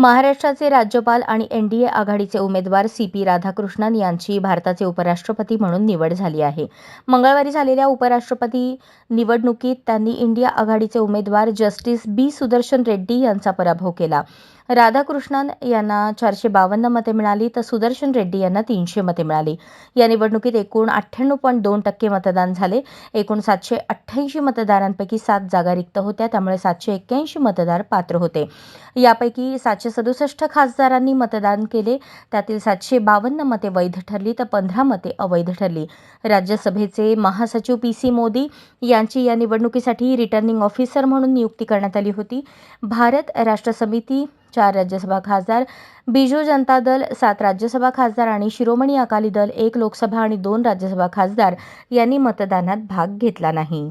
महाराष्ट्राचे राज्यपाल आणि एनडीए आघाडीचे उमेदवार सी पी राधाकृष्णन यांची भारताचे उपराष्ट्रपती म्हणून निवड झाली आहे. मंगळवारी झालेल्या उपराष्ट्रपती निवडणुकीत त्यांनी इंडिया आघाडीचे उमेदवार जस्टिस बी सुदर्शन रेड्डी यांचा पराभव केला. राधाकृष्णन यांना चारशे बावन्न मते मिळाली तर सुदर्शन रेड्डी यांना तीनशे मते मिळाली. या निवडणुकीत एकूण अठ्ठ्याण्णव पॉईंट दोन टक्के मतदान झाले. एकूण सातशे अठ्ठ्याऐंशी मतदारांपैकी सात जागा रिक्त होत्या. त्यामुळे सातशे एक्क्याऐंशी मतदार पात्र होते. यापैकी सातशे सदुसष्ट खासदारांनी मतदान केले. त्यातील सातशे बावन्न मते वैध ठरली तर पंधरा मते अवैध ठरली. राज्यसभेचे महासचिव पी सी मोदी यांची या निवडणुकीसाठी रिटर्निंग ऑफिसर म्हणून नियुक्ती करण्यात आली होती. भारत राष्ट्र समिती चार राज्यसभा खासदार बिजू जनता दल सात राज्यसभा खासदार आणि शिरोमणी अकाली दल एक लोकसभा आणि दोन राज्यसभा खासदार यांनी मतदानात भाग घेतला नाही.